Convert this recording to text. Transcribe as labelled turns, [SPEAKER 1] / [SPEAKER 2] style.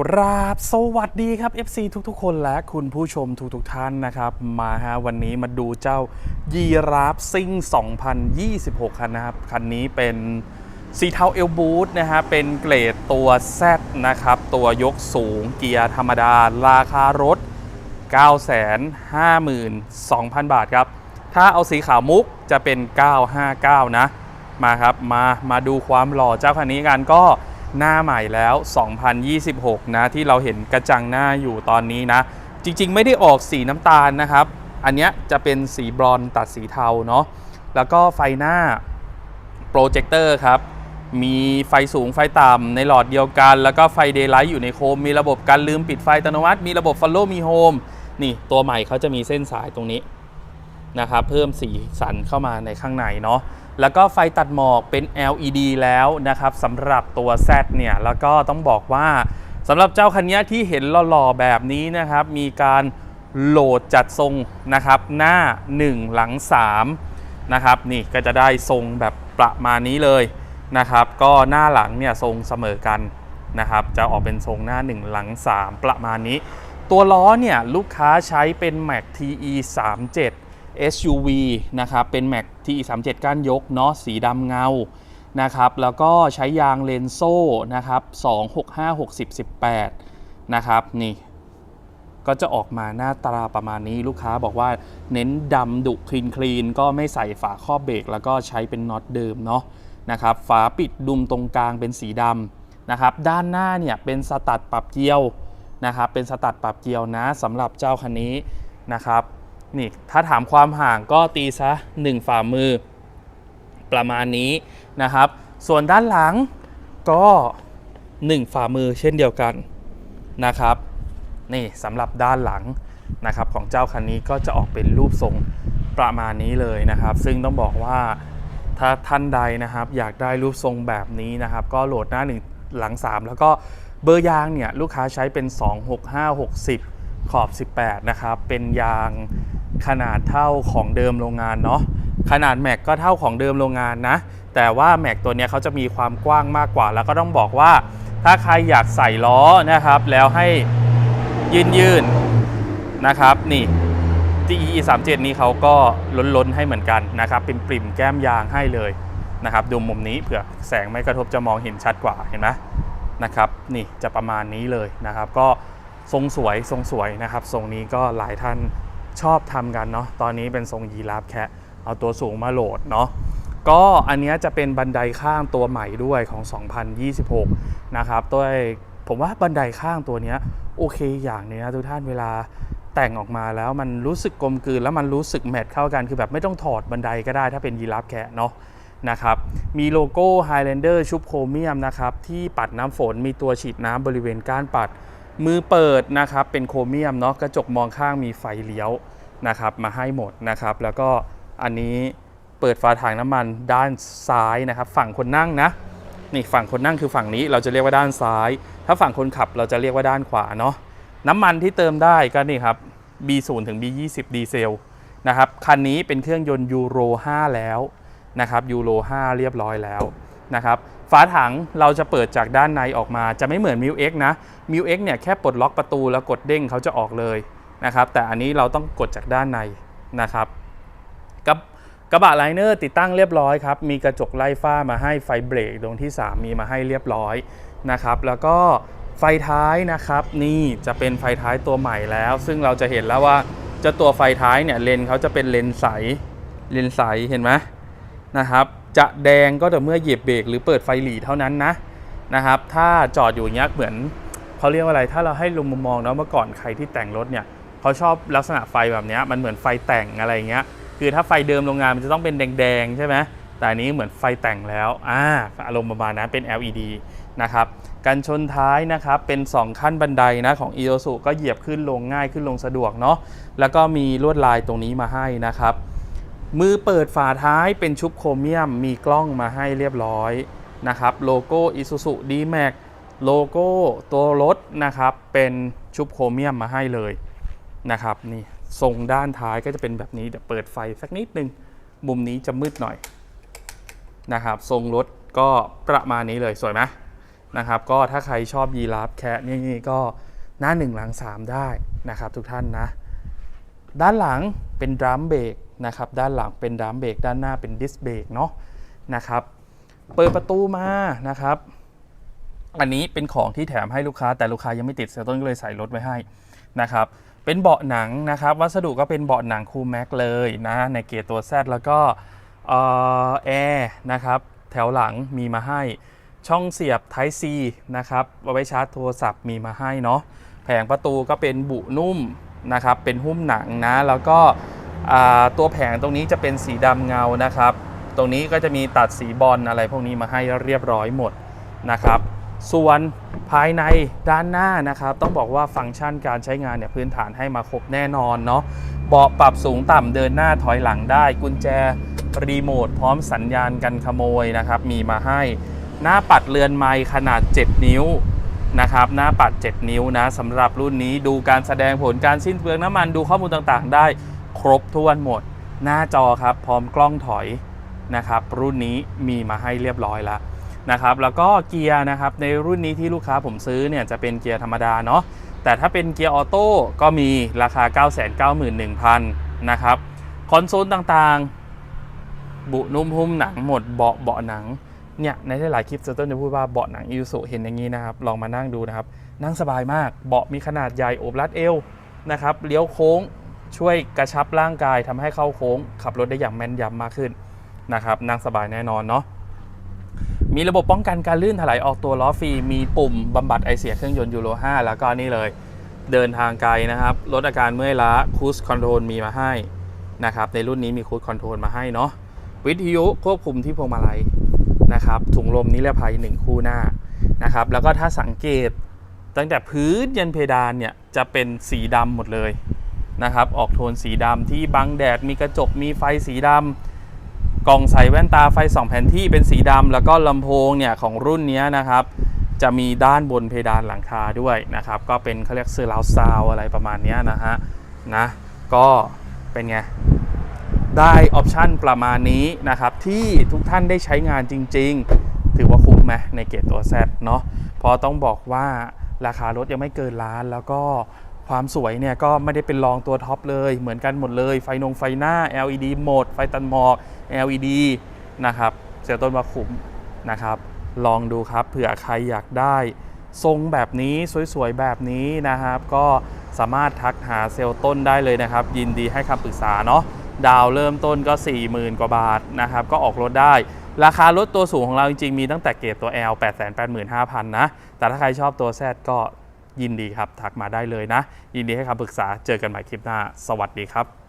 [SPEAKER 1] กราบสวัสดีครับ FC ทุกๆ คนและคุณผู้ชมทุกๆท่านนะครับ มาฮะวันนี้มาดูเจ้ายีราฟซิ่ง 2026 คันนะครับ คันนี้เป็นสีเทาเอลบูทนะฮะเป็นเกรดตัว Z นะครับ ตัวยกสูงเกียร์ธรรมดา ราคารถ 952,000 บาทครับ ถ้าเอาสีขาวมุกจะเป็น 959 นะ มาครับมามาดูความหล่อเจ้าคันนี้กันก็ หน้าใหม่แล้ว 2026 นะที่เราเห็นกระจังหน้าอยู่ตอนนี้นะ จริงๆ ไม่ได้ออกสีน้ำตาลนะครับ อันเนี้ยจะเป็นสีบรอนตัดสีเทาเนาะแล้วก็ไฟหน้าโปรเจคเตอร์ครับ มีไฟสูงไฟต่ำในหลอดเดียวกัน แล้วก็ไฟเดย์ไลท์อยู่ในโคม มีระบบการลืมปิดไฟอัตโนมัติ มีระบบ Follow Me Home นี่ตัวใหม่เขาจะมีเส้นสายตรงนี้นะครับเพิ่มสีสันเข้ามาในข้างในเนาะ แล้วก็ไฟตัดหมอกเป็น LED แล้วนะครับสำหรับตัว Z เนี่ยแล้วก็ต้องบอกว่าสำหรับเจ้าคันนี้ที่เห็นหล่อๆแบบนี้นะครับมีการโหลดจัดทรงนะครับหน้า 1 หลัง3นะครับนี่ก็จะได้ทรงแบบประมาณนี้เลยนะครับก็หน้าหลังเนี่ยทรงเสมอกันนะครับจะออกเป็นทรงหน้า 1 หลัง 3 ประมาณนี้ ตัวล้อเนี่ยลูกค้าใช้เป็น Mac TE 37 SUV นะครับเป็น Mac TE 37 ก้านยกเนาะสีดำเงานะครับแล้วก็ใช้ยางเลนโซ่นะครับ265 60 18นะครับนี่ก็จะออกมาหน้าตาประมาณนี้ลูกค้าบอกว่าเน้นดำดุคลีนคลีนก็ไม่ใส่ฝาครอบเบรกแล้วก็ใช้เป็นน็อตเดิมเนาะนะครับฝาปิดดุมตรงกลางเป็นสีดำนะครับด้านหน้าเนี่ยเป็นสตัดปรับเกียวนะครับเป็นสตัดปรับเกียวนะสำหรับเจ้าคันนี้นะครับ นี่ถ้าถามความห่างก็ตีซะ 1 ฝ่ามือ ประมาณนี้นะครับ ส่วนด้านหลังก็ 1 ฝ่ามือเช่นเดียวกันนะครับ นี่สำหรับด้านหลังนะครับของเจ้าคันนี้ก็จะออกเป็นรูปทรงประมาณนี้เลยนะครับ ซึ่งต้องบอกว่าถ้าท่านใดนะครับ อยากได้รูปทรงแบบนี้นะครับ ก็โหลดหน้าหนึ่งหลัง 3 แล้วก็เบอร์ยางเนี่ยลูกค้าใช้เป็น 26560 ขอบ 18 นะครับ เป็นยาง ขนาดเท่าของเดิมโรงงานเนาะขนาดแม็กก็เท่าของเดิมโรงงานนะ แต่ว่าแม็กตัวนี้เขาจะมีความกว้างมากกว่า แล้วก็ต้องบอกว่า ถ้าใครอยากใส่ล้อนะครับ แล้วให้ยืนยืนนะครับ นี่ GE 37นี้เขาก็ล้นๆให้เหมือนกันนะครับเป็นปริ่มแก้มยางให้เลยนะครับ ดูมุมนี้เผื่อแสงไม่กระทบจะมองเห็นชัดกว่าเห็นไหมนะครับ นี่จะประมาณนี้เลยนะครับ ก็ทรงสวยทรงสวยนะครับ ทรงนี้ก็หลายท่าน ชอบทำกันเนาะตอนนี้เป็นทรงยีราฟแคะเอาตัวสูงมาโหลดเนาะก็อันนี้จะเป็นบันไดข้างตัวใหม่ด้วยของ 2026 นะครับตัวผมว่าบันไดข้างตัวนี้โอเคอย่างนึงนะทุกท่านเวลาแต่งออกมาแล้วมันรู้สึกกลมกลืนแล้วมันรู้สึกแมทเข้ากันคือแบบไม่ต้องถอดบันไดก็ได้ถ้าเป็นยีราฟแคะเนาะนะครับมีโลโก้ Highlander ชุบโครเมียมนะครับที่ปัดน้ำฝนมีตัวฉีดน้ำบริเวณก้านปัด มือเปิดนะครับเป็นโครเมียมเนาะกระจกมองข้างมีไฟเลี้ยวนะครับมาให้หมดนะครับแล้วก็อันนี้เปิดฝาถังน้ำมันด้านซ้ายนะครับ ฝั่งคนนั่งนะนี่ฝั่งคนนั่งคือฝั่งนี้เราจะเรียกว่าด้านซ้าย ถ้าฝั่งคนขับเราจะเรียกว่าด้านขวาเนาะน้ำมันที่เติมได้ก็นี่ครับ B0 ถึง B20 ดีเซลนะครับคันนี้เป็นเครื่องยนต์ยูโร 5 แล้วนะครับยูโร 5 เรียบร้อยแล้ว นะครับฝาถังเราจะเปิดจากด้านในออกมา จะไม่เหมือน m ิ x นะ m ิ x เนี่ยแค่ปลดล็อกประตูแล้วกดเด้งเขาจะออกเลยนะครับแต่อันนี้เราต้องกดจากด้านในนะครับกับกระบะไลเนอร์ติดตั้งเรียบร้อยครับมีกระจกไล่ฝ้ามาให้ไฟเบรกดวงที่ 3 มีมาให้เรียบร้อยนะครับแล้วก็ไฟท้ายนะครับนี่จะเป็นไฟท้ายตัวใหม่แล้ว ซึ่งเราจะเห็นแล้วว่าเจ้าตัวไฟท้ายเนี่ยเลนเขาจะเป็นเลนใสเลนใสเห็นไหมนะครับ จะแดงก็แต่เมื่อเหยียบเบรกหรือเปิดไฟหลีเท่านั้นนะนะครับ ถ้าจอดอยู่อย่างเงี้ยเหมือนเขาเรียกว่าอะไร ถ้าเราให้ลุมมุมมองเนาะเมื่อก่อนใครที่แต่งรถเนี่ยเขาชอบลักษณะไฟแบบเนี้ยมันเหมือนไฟแต่งอะไรเงี้ย คือถ้าไฟเดิมโรงงานมันจะต้องเป็นแดงๆใช่ไหมแต่อันนี้เหมือนไฟแต่งแล้วอ่าอารมณ์ประมาณนั้นเป็น LED นะครับกันชนท้ายนะครับเป็น 2 ขั้นบันไดนะของ e o s u ก็เหยียบขึ้นลงง่ายขึ้นลงสะดวกเนาะแล้วก็มีลวดลายตรงนี้มาให้นะครับ มือเปิดฝาท้ายเป็นชุบโครเมียม มีกล้องมาให้เรียบร้อยนะครับโลโก้ Isuzu D-Max โลโก้ตัวรถนะครับเป็นชุบโครเมียมมาให้เลยนะครับนี่ทรงด้านท้ายก็จะเป็นแบบนี้เดี๋ยวเปิดไฟสักนิดนึง มุมนี้จะมืดหน่อยนะครับทรงรถก็ประมาณนี้เลยสวยไหมนะครับก็ถ้าใครชอบยีราฟแคะนี่ก็หน้า1หลัง3ได้นะครับทุกท่านนะ ด้านหลังเป็นดรัมเบรก นะครับด้านหลังเป็นดรัมเบรกด้านหน้าเป็นดิสเบรกเนาะนะครับเปิดประตูมานะครับ อันนี้เป็นของที่แถมให้ลูกค้าแต่ลูกค้ายังไม่ติดเซลต้นก็เลยใส่รถไว้ให้นะครับเป็นเบาะหนังนะครับวัสดุก็เป็นเบาะหนังคูลแม็กเลยนะในเกียร์ตัว Z แล้วก็แอร์นะครับแถวหลังมีมาให้ช่องเสียบ Type C นะครับเอาไว้ชาร์จโทรศัพท์มีมาให้เนาะแผงประตูก็เป็นบุนุ่มนะครับเป็นหุ้มหนังนะแล้วก็ ตัวแผงตรงนี้จะเป็นสีดำเงานะครับ ตรงนี้ก็จะมีตัดสีบอลอะไรพวกนี้มาให้เรียบร้อยหมดนะครับ ส่วนภายในด้านหน้านะครับ ต้องบอกว่าฟังก์ชันการใช้งานเนี่ยพื้นฐานให้มาครบแน่นอนเนาะเบาะปรับสูงต่ำเดินหน้าถอยหลังได้ กุญแจรีโมทพร้อมสัญญาณกันขโมยนะครับ มีมาให้หน้าปัดเรือนไม้ขนาด 7 นิ้วนะครับหน้าปัด 7 นิ้วนะสำหรับรุ่นนี้ดูการแสดงผลการสิ้นเปลืองน้ำมันดูข้อมูลต่างๆ ได้ ครบถ้วนหมด หน้าจอครับพร้อมกล้องถอยนะครับ รุ่นนี้มีมาให้เรียบร้อยแล้วนะครับ แล้วก็เกียร์นะครับในรุ่นนี้ที่ลูกค้าผมซื้อเนี่ยจะเป็นเกียร์ธรรมดาเนาะแต่ถ้าเป็นเกียร์ออโต้ก็มีราคา 991,000 นะครับ คอนโซลต่างๆ บุนุ่มหุ้มหนังหมดเบาะเบาะหนังเนี่ยในหลายคลิปเซอร์ต้นจะพูดว่าเบาะหนังอิวสุเห็นอย่างนี้นะครับ ลองมานั่งดูนะครับ นั่งสบายมากเบาะมีขนาดใหญ่โอบรัดเอวนะครับเลี้ยวโค้ง ช่วยกระชับร่างกายทำให้เข้าโค้ง ขับรถได้อย่างแม่นยำมากขึ้นนะครับนั่งสบายแน่นอนเนาะมีระบบป้องกันการลื่นถลายออกตัวล้อฟรีมีปุ่มบำบัดไอเสียเครื่องยนต์ยูโร 5 แล้วก็นี่เลย เดินทางไกลนะครับลดอาการเมื่อยล้าคูสคอนโทรลมีมาให้นะครับในรุ่นนี้มีคูสคอนโทรลมาให้เนาะวิทยุควบคุมที่พวงมาลัยนะครับถุงลมนิรภัย 1 คู่หน้านะครับแล้วก็ถ้าสังเกตตั้งแต่พื้นยันเพดานเนี่ยจะเป็นสีดำหมดเลย นะครับ ออกโทนสีดำที่บังแดด มีกระจก มีไฟสีดำกล่องใส่แว่นตาไฟ2แผ่นที่เป็นสีดำแล้วก็ลำโพงเนี่ยของรุ่นนี้นะครับ จะมีด้านบนเพดานหลังคาด้วยนะครับ ก็เป็นเขาเรียกเซอร์ราวซาวอะไรประมาณนี้นะฮะนะก็เป็นไงได้ออปชันประมาณนี้นะครับ ที่ทุกท่านได้ใช้งานจริง ๆ ถือว่าคุ้มไหมในเกรดตัว Z เนาะเพราะต้องบอกว่าราคารถยังไม่เกินล้านแล้วก็ ความสวยเนี่ยก็ไม่ได้เป็นรองตัวท็อปเลยเหมือนกันหมดเลย ไฟนงไฟหน้า LED โหมด ไฟตันหมอก LED นะครับเสียต้นว่าคุ้มนะครับ ลองดูครับเผื่อใครอยากได้ทรงแบบนี้สวยๆแบบนี้นะครับ ก็สามารถทักหาเซลล์ต้นได้เลยนะครับ ยินดีให้คำปรึกษาเนาะดาวเริ่มต้นก็ 40,000 กว่าบาทนะครับ ก็ออกรถได้ ราคารถตัวสูงของเราจริงๆ มีตั้งแต่เกรดตัว L 885,000 นะ แต่ถ้าใครชอบตัว Z ก็ ยินดีครับ ทักมาได้เลยนะ ยินดีให้คำปรึกษาเจอกันใหม่คลิปหน้า สวัสดีครับ